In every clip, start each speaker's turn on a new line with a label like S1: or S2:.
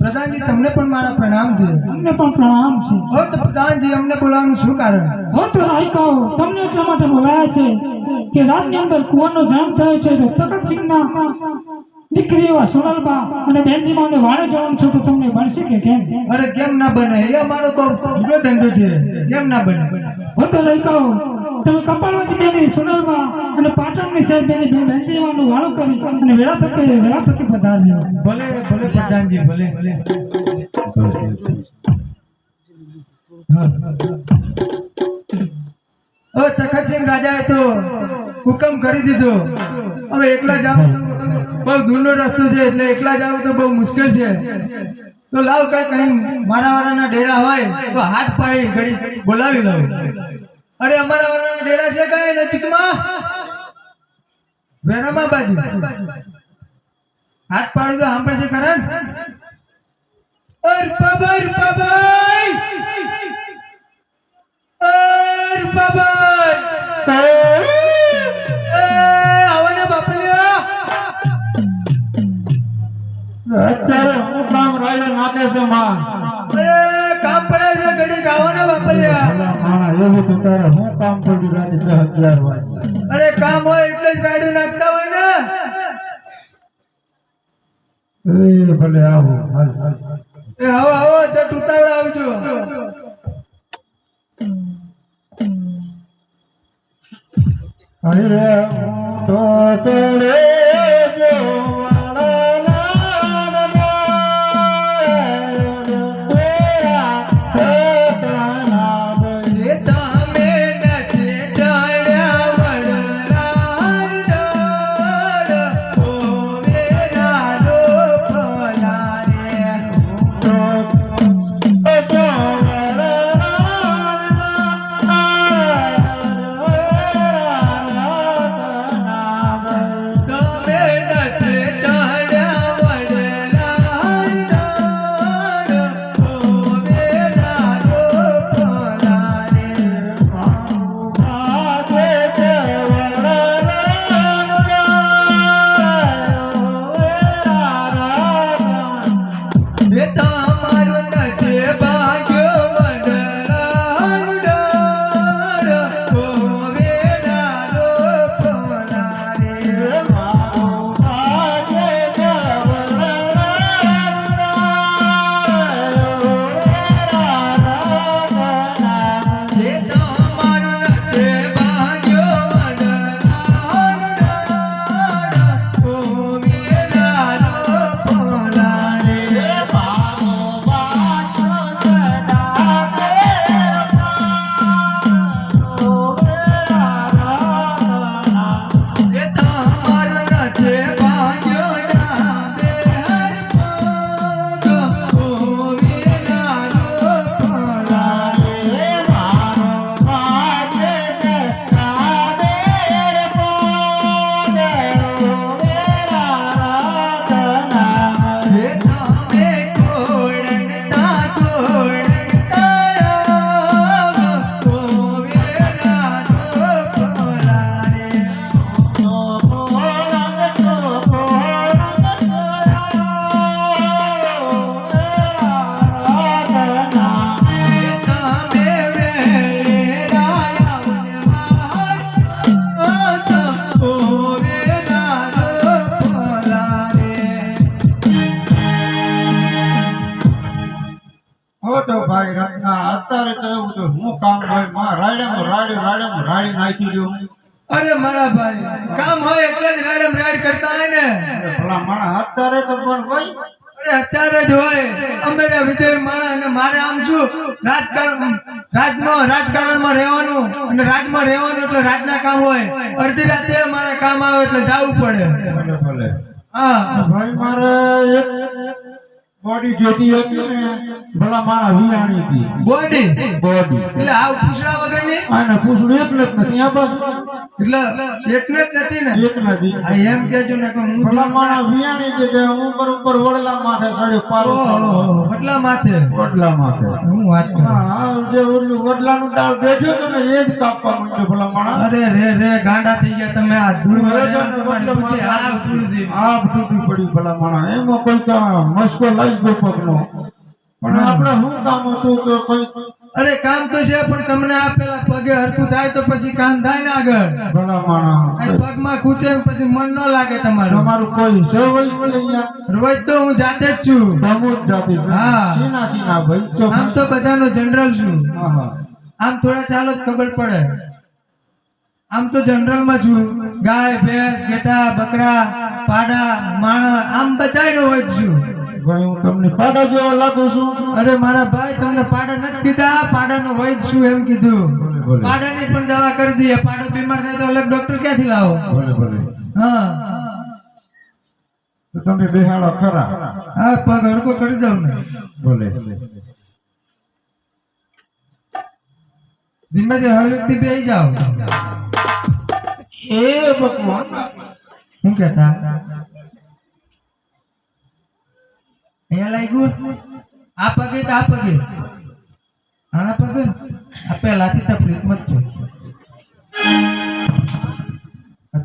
S1: પ્રધાનજી તમને પણ મારા પ્રણામ છે.
S2: અમને પણ પ્રણામ છે.
S1: હો તો પ્રધાનજી અમને બોલાવવાનું શું કારણ?
S2: હો તો રાયકાઓ તમને એટલા માટે બોલાયા છે કે રાતની અંદર કુંવરનો જન્મ થયો છે તો તખતસિંહના દીકરી એવા સોનલબા અને બેનજીમાને વારે જવાનું છે તો તમને બનશે કે કેમ?
S1: અરે કેમ ના બને? એ અમારો બહુ ધંધો છે. કેમ ના બને?
S2: હો તો રાયકાઓ તમે કપાળવંતી બેની સોનલબા અને પાટણની સાહેબ બેની બે બેનજીમાનું વાળું કરી અને વેળા તકે વેળા તકે પધારજો
S1: ભલે ભલે પ્રધાનજી ભલે. ભલે ઓ તખતસિંહ રાજાએ તો હુકમ કરી દીધો. હવે એકલા જાવ તો બહુ દૂરનો રસ્તો છે એટલે એકલા જાવ તો બહુ મુશ્કેલ છે. તો લાવ કઈ કઈ મારા વાળાના ડેરા હોય તો હાથ પાડી ઘડી બોલાવી લાવ અરે અમારા વાળાનો ડેરા છે કઈ નજીકમાં? વેરામા બાજુ. હાથ પાડી દો સાંભળે છે ખરા ને? અર બાબાઈ બાબાઈ અર બાબાઈ એ આવો ને બાપલિયા.
S3: અત્યારે હું કામ રાયડે નાખે છે માં.
S1: કામ પડે છે, ઘડી આવો વાપર્યા. બાપલિયા
S3: એવું તો તારે હું કામ પડ્યું રાતે અગિયાર વાગે
S1: અરે, કામ હોય એટલે જ રાયડું નાખતા હોય ને.
S3: ભલે આવો
S1: આવો આવો ચટ ઉતાવળ આવજો.
S3: અહીં રે હું તો તોડે ભાઈ રત્ના અત્યારે તો એવું તો હું કામ હોયમાં રાયડે રાયડે રાયડે રાડી નાખી દઉં.
S1: અરે મારા ભાઈ કામ હોય એટલે જ રેડમ રાડ કરતા હોય ને.
S3: ભલા માણા અત્યારે તો પણ હોય?
S1: અરે અત્યારે જ હોય. અંબેના વિજય માણા અને મારે આમ શું? રાજકારણ રાજમાં રાજકારણમાં રહેવાનું અને રાજમાં રહેવાનું એટલે રાજના કામ હોય. અડધી રાતે મારા કામ આવે એટલે જવું પડે. હા.
S3: ભાઈ મારે બોડી જોતી હતી ને ભલા માણા વિયાણી હતી.
S1: બોડી?
S3: બોડી.
S1: એટલે આવ પૂછડા વગરની
S3: આને પૂછડું એટલે જ નથી આ બસ
S1: એટલે એકને જ નથી ને?
S3: એક નથી.
S1: આ એમ કેજો ને કે હું
S3: ભલા માણા વિયાણી છે કે હું ઉપર ઉપર વડલા માથે ચડ્યો પારો
S1: વડલા માથે?
S3: વડલા માથે.
S1: હું વાત કરું.
S3: હા જે ઓલું વડલાનું ડાળ બેઠો તો ને એ જ કાપવા માંડ્યો ભલા માણા
S1: અરે રે રે ગાંડા થઈ ગયા તમે આ રહેવાનું આ બુદ્ધિ હાવ ધૂળ
S3: આ તૂટી પડી ભલા માણા એમાં કોઈ મસ્કો થઈ ગયો પણ આપણે શું કામ હતું કે કોઈ
S1: અરે કામ તો છે પણ તમને આ પેલા પગે હરકું થાય તો પછી કામ થાય ને આગળ.
S3: ભલા માણસ
S1: પગમાં ખૂચે પછી મન ન લાગે તમારું.
S3: તમારું કોઈ છે
S1: રોજ તો હું જાતે જ છું.
S3: દામોદ જાતિ
S1: હા.
S3: સીના સીના ભાઈ
S1: આમ તો બધાનો જનરલ છું. આમ થોડા ચાલો જ ખબર પડે. આમ તો જનરલમાં છું. ગાય ભેંસ ઘેટા બકરા પાડા માણસ આમ બધાયનો હોય છું.
S3: ભાઈ હું તમને પાડા જેવો લાગુ છું.
S1: અરે મારા ભાઈ તમને પાડા નથી કીધા પાડાનો હોય જ એમ કીધું?
S3: ભલે, ભલે.
S1: પાડાની પણ દવા કરી દઈએ. પાડો બીમાર થાય તો અલગ ડોક્ટર ક્યાંથી લાવો?
S3: ભલે ભલે.
S1: હા.
S3: તો તમે બેહાડો ખરા.
S1: હા પગ હરકો કરી દઉં ને.
S3: ભલે.
S1: ધીમેથી હળવેકથી બેસી જાઓ.
S3: એ ભગવાન.
S1: શું કહેતા? અહીંયા લાગ્યું આ પગે તો આ પગે. આના પગે? પહેલાથી તકલીફમાં જ છે.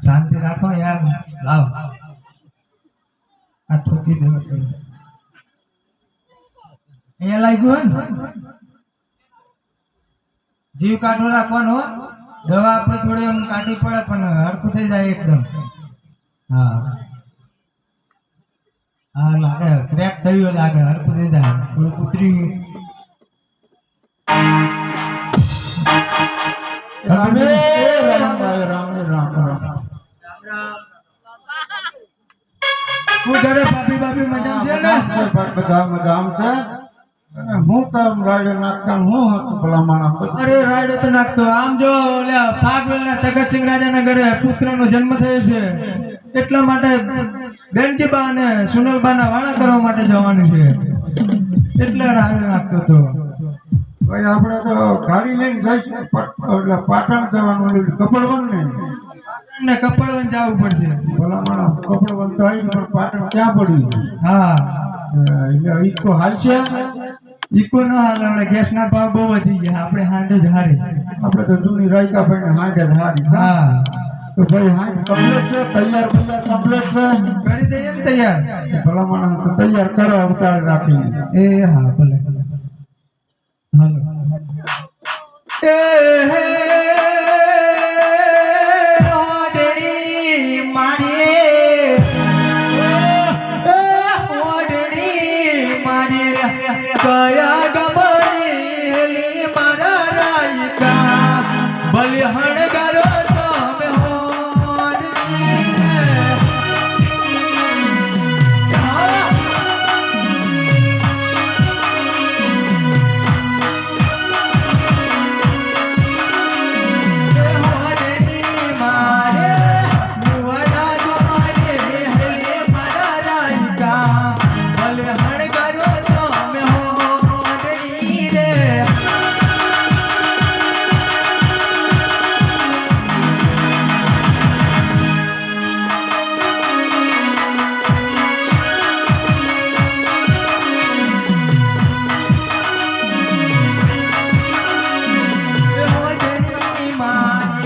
S1: શાંતિ રાખો યાર. લાવ. આ ઠોકી દેવો અહીંયા લાગ્યું હે જીવ કાઢો રાખવાનો. દવા આપણે થોડી એમ કાઢી પડે, પણ હરખું થઈ જાય એકદમ. હા. ક્રેક થયું લાગે જાય થોડું ઉતરી
S3: રામ રામ રામ
S1: હું ઘરે ભાભી ભાભી મજા છે ને
S3: હું કામ રાડે હતું
S1: અરે, રાયડો તો આમ જો ઓલા રાજાના ઘરે પુત્રનો જન્મ થયો છે. એટલા માટે બેનજીબા અને સુનલબાના વાળા કરવા માટે જવાનું છે. એટલે રાયડો નાખતો હતો.
S3: ભાઈ આપણે તો ગાડી લઈને પ- એટલે પાટણ જવાનું કપડવન ને
S1: ને કપડવન જવું પડશે.
S3: ભલામણ કપડવન તો આવી પણ પાટણ ક્યાં પડ્યું?
S1: હા.
S3: એટલે ઈ તો હાલ છે.
S1: ઈકો ન હાલે હમણાં ગેસના ભાવ બહુ વધી ગયા. આપણે હાંડે જ હારી.
S3: આપણે તો જૂની રાયકા ભાઈ હાંડે જ હારી.
S1: હા.
S3: ભાઈ હા કમ્પ્લેટ છે તૈયાર તૈયાર કમ્પ્લેટ છે.
S1: કરી દઈએ ને તૈયાર?
S3: ભલા માણસ તૈયાર કરો અવતાર રાખીને.
S1: એ હા ભલે. હાલો. એ હે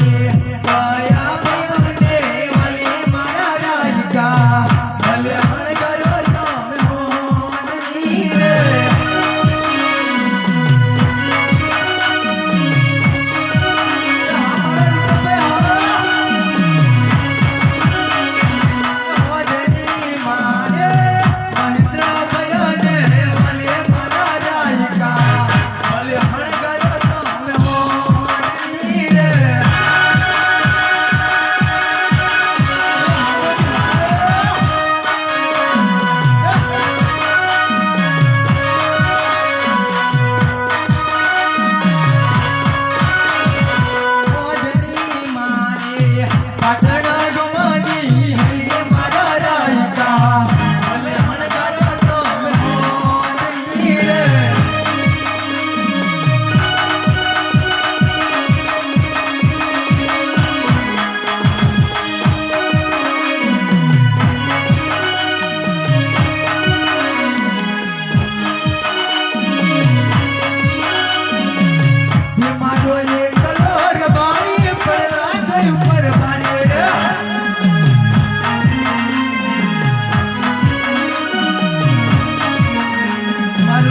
S1: Yeah.